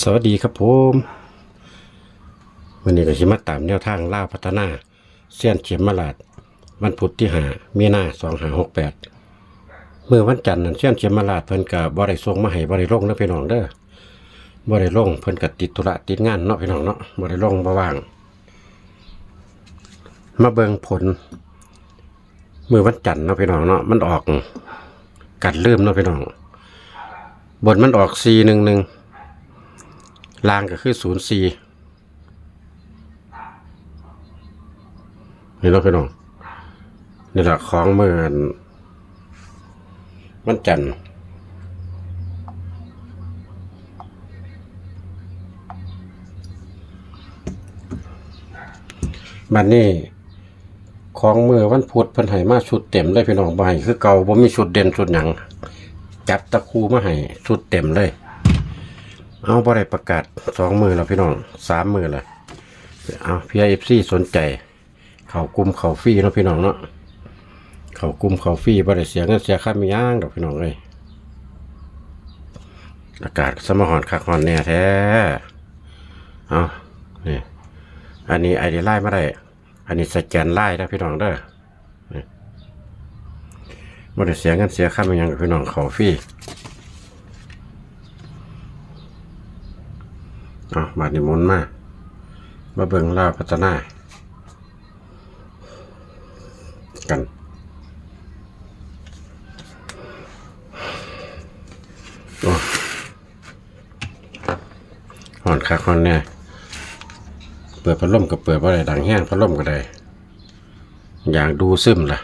สวัสดีครับผมวันนี้ก็ชิมาตามแนวทางล่าพัฒนาเส้ยนเข็มมาลาด วันพุธที่หามีนาสองหาหกแปดเมื่อวันจันทร์นั้นเส้ยนเข็มมาลาดเพิ่นกับบริส่งมาให้บริลงนาะพี่น้องเด้อบริลงเพิ่นกับติดธุระติดงานเนาะพี่น้องเนาะบริลงบ่ว่าง มาเบิ่งผลเมื่อวันจันทร์เนาะพี่น้องเนาะมันออกกัดเริ่มเนาะพี่น้องบนมันออก C หนึ่งหนึ่ง ลางก็คือศูนย์ C นี่เนาพี่น้องนี่แหละของเมื่อวันจันทร์บัดนี้ของมือวันพุธเพิ่นให้มาชุดเต็มเลยพี่น้องบ่ให้คือเก่าบ่มีชุดเด่นชุดหยังจับตะคูมาให้ชุดเต็มเลย เอาบ่ได้ประกาศสองมือแล้วพี่น้องสามมือแล้วเอาพีเอฟซีสนใจ เขากุมเขาฟรีเนาะพี่น้องเนาะเขากุมเขาฟรีบ่ได้เสียเงินเสียค่ามีย่างดอกพี่น้องเอ้ยอากาศสมหอนคักหอนแน่แท้เอานี่อันนี้ไอเดียไล่มาได้ อันนี้สแกนไล่นะพี่น้องเด้อนี่บ่ได้เสียเงินเสียค่ามีย่างดอกพี่น้องเขาฟรี อะบาดิมนมามาเบิงลาวพัฒนา กัน โอ้หอนคักหอนเนี่ยเปิดพัดลมก็เปิดว่าอะไรดังแห้งพัดลมก็ได้ อย่างดูซึมล่ะ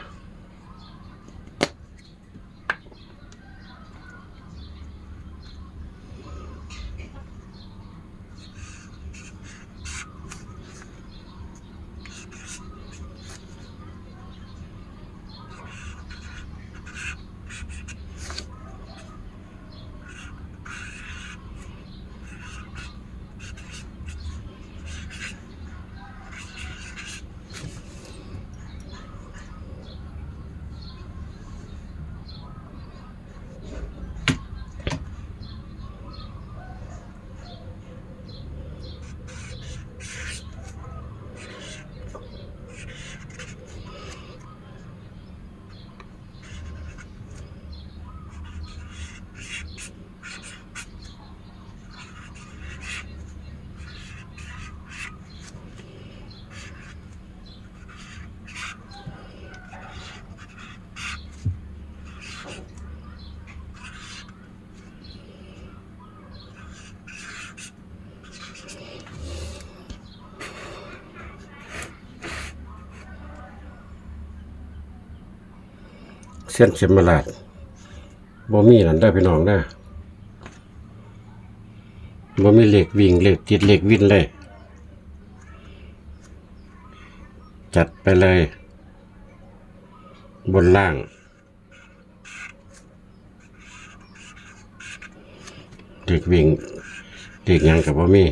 เส้นเข็มมาลาดบ่มีนั่นได้พี่น้องได้บ่มีเหล็กวิ่งเหล็กติดเหล็กวิ่นเลย จัดไปเลย บนล่างเด็กวิ่งเด็กยังกับบ่มี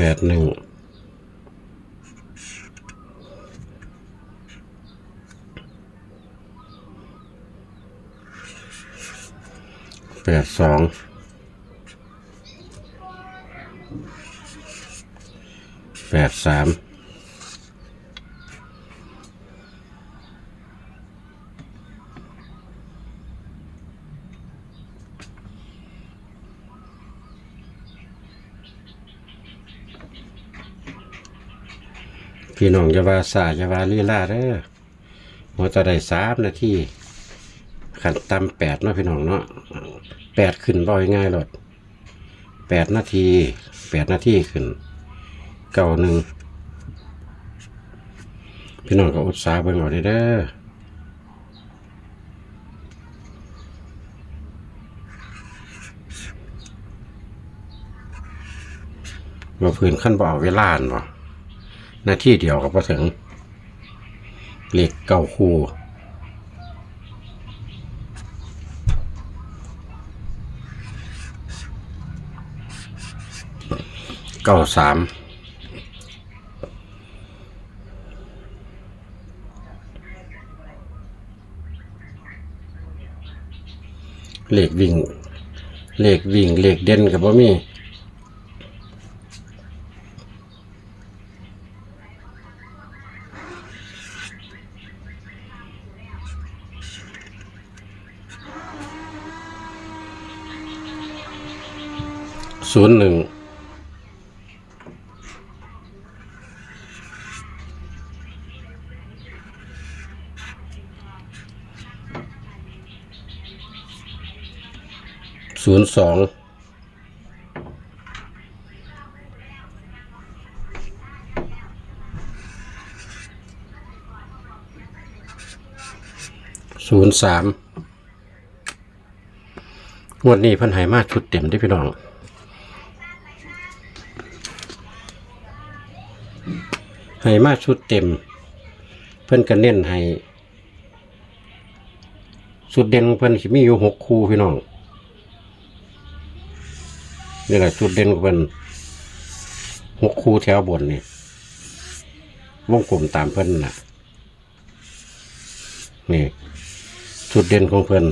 แปดหนึ่งแปดสองแปดสาม พี่น้องจะว่าสาจะว่าลีลาเด้อหัวจะได้สามนาทีขันตำแปดเนาะพี่น้องเนาะแปดขึ้นบ่อยง่ายหลดแปดนาทีแปดนาทีขึ้นเก้าหนึ่งพี่น้องก็อุตสาห์เบิ่งเอาเด้อเด้อว่าพื่อนขั้นบ่เอาเวลาเนบ่ นาทีเดียวก็พอถึงเหลขเก้าคู่เก้าสามเลขวิ่ง เลขวิ่ง เลขเด่นกับบ่มี ศูนย์หนึ่งศูนย์สองศูนย์สามงวดนี้พันหายมาชุดเต็มได้พี่น้อง ให้มาชุดเต็ม เพิ่นก็เน้นให้ชุดเด่นของเพิ่นสิมีอยู่หกคู่พี่น้องนี่แหละชุดเด่นของเพิ่นหกคู่แถวบนนี่วงกลมตามเพิ่นน่ะนี่ชุดเด่นของเพิ่น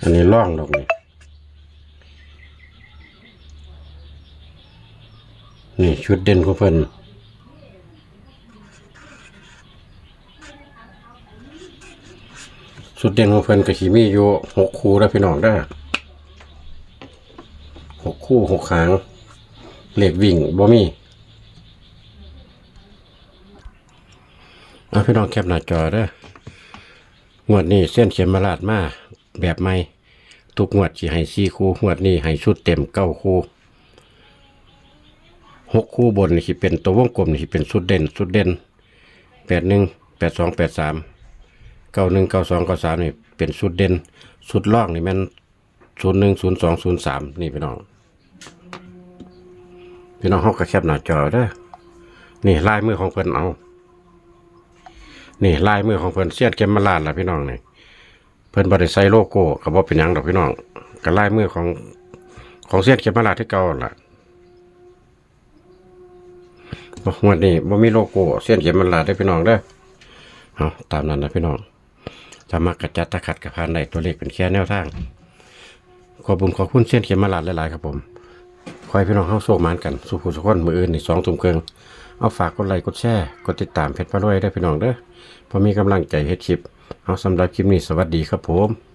อันนี้ล่องดอกนี่นี่ชุดเด่นของเพิ่นชุดเด่นของเพิ่นก็สิมีอยู่หกคู่แล้วพี่น้องได้หกคู่หกหางเหล็กวิ่งบ่มีเอาพี่น้องแคปหน้าจอเด้องวดนี้เส้นเขียนมาลาดมา แบบใหม่ ทุกงวดสิให้สี่คู่งวดนี้ให้ชุดเต็มเก้าคู่หกคู่บนนี่สิเป็นตัววงกลมนี่สิเป็นชุดเด่นชุดเด่นแปดหนึ่งแปดสองแปดสามเก้าหนึ่งเก้าสองเก้าสามนี่เป็นชุดเด่นชุดล่องนี่แมันศูนย์หนึ่งศูนย์สองศูนย์สามนี่พี่น้องพี่น้องเขาก็แคบหน้าจอเด้อนี่ลายมือของเพิ่นเอา นี่ลายมือของเพิ่นเสียดเกมมาลาดล่ะพี่น้องนี่ เพิ่นบ่ได้ใส่โลโก้ก็บ่เป็นยังดอกพี่น้องก็ลายมือของของเสียดเกมมาลาดที่เก่าล่ะงวดนี้บ่มีโลโก้เสียดเกมมาลาดได้พี่น้องเด้อเอาตามนั้นนะพี่น้องถ้ามักกระจัดตะขัดกับพานได้ตัวเลขเป็นแค่แนวทาง ขอบคุณขอบคุณเสียดเกมมาลาหลายๆครับผมคอยพี่น้องเข้าโซกหมานกันสุขุสุขคนมืออื่นนี่สองทุ่มเครึ่งเอาฝากกดไลค์กดแชร์กดติดตามเพจพระรวยได้พี่น้องเด้อพอมีกำลังใจเฮ็ดคลิป เอาสำหรับคลิปนี้สวัสดีครับผม